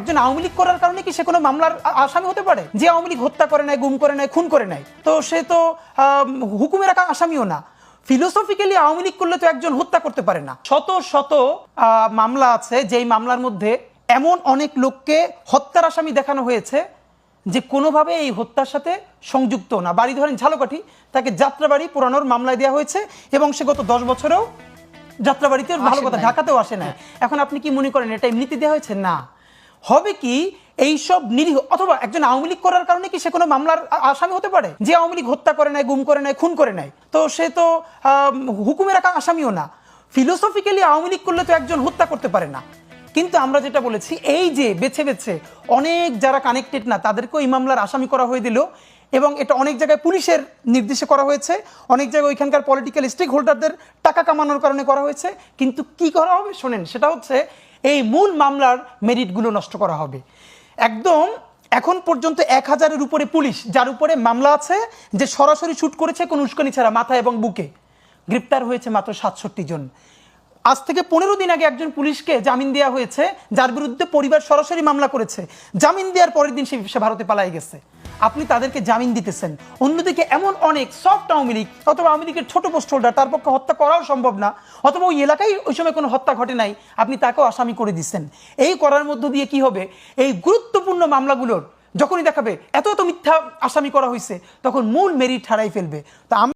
একজন আওয়ামী লীগ করার কারণে কি সে কোনো মামলার আসামি হতে পারে? যে আওয়ামী লীগ হত্যা করে নাই গুম করে নাই খুন করে নাই তো সে তো হুকুমের আসামিও না। ফিলোসফিক্যালি আওয়ামী লীগ করলে তো একজন হত্যা করতে পারে না। শত শত মামলা আছে যেই মামলার মধ্যে এমন অনেক লোককে হত্যার আসামি দেখানো হয়েছে যে কোনোভাবে এই হত্যার সাথে সংযুক্ত না। বাড়ি ধরেন ঝালকাঠি তাকে যাত্রাবাড়ি পুরানোর মামলায় দেওয়া হয়েছে এবং সে গত দশ বছরেও যাত্রাবাড়িতে ভালো কথা ঢাকাতেও আসে না এখন আপনি কি মনে করেন এটা এমনিতে দেওয়া হয়েছে? না। হবে কি এইসব নিরীহ অথবা একজন আওয়ামী লীগ করার কারণে কি সে কোনো মামলার আসামি হতে পারে? যে আওয়ামী লীগ হত্যা করে নাই, গুম করে নাই, খুন করে নাই। তো সে তো হুকুমের আসামিও না। ফিলোসফিক্যালি আওয়ামী লীগ করলে তো একজন হত্যা করতে পারে না। কিন্তু আমরা যেটা বলেছি, এই যে বেছে বেছে অনেক যারা কানেক্টেড না, তাদেরকেও এই মামলার আসামি করা হয়ে দিল এবং এটা অনেক জায়গায় পুলিশের নির্দেশে করা হয়েছে। অনেক জায়গায় ওইখানকার পলিটিক্যাল স্টেক হোল্ডারদের টাকা কামানোর কারণে করা হয়েছে। কিন্তু কি করা হবে? শোনেন, সেটা হচ্ছে এই মূল মামলার মেরিটগুলো নষ্ট করা হবে। একদম এখন পর্যন্ত এক হাজারের উপরে পুলিশ, যার উপরে মামলা আছে, যে সরাসরি শুট করেছে কোনো উস্কানি ছাড়া মাথা এবং বুকে, গ্রেপ্তার হয়েছে মাত্র সাতষট্টি জন। আজ থেকে পনেরো দিন আগে একজন পুলিশকে জামিন দেওয়া হয়েছে, যার বিরুদ্ধে পরিবার সরাসরি মামলা করেছে। জামিন দেওয়ার পরের দিন সে ভারতে পালাই গেছে। আপনি তাদেরকে জামিন দিতেছেন। অন্যদিকে এমন অনেক সফট আওয়ামী লীগ অথবা আওয়ামী লীগের ছোট পোস্ট হোল্ডার তার পক্ষে হত্যা করাও সম্ভব না, অথবা ওই এলাকায় ওই সময় কোনো হত্যা ঘটে নাই, আপনি তাকেও আসামি করে দিচ্ছেন। এই করার মধ্য দিয়ে কি হবে? এই গুরুত্বপূর্ণ মামলাগুলোর যখনই দেখাবে, এত এত মিথ্যা আসামি করা হয়েছে তখন মূল মেরিট হারাই ফেলবে। তা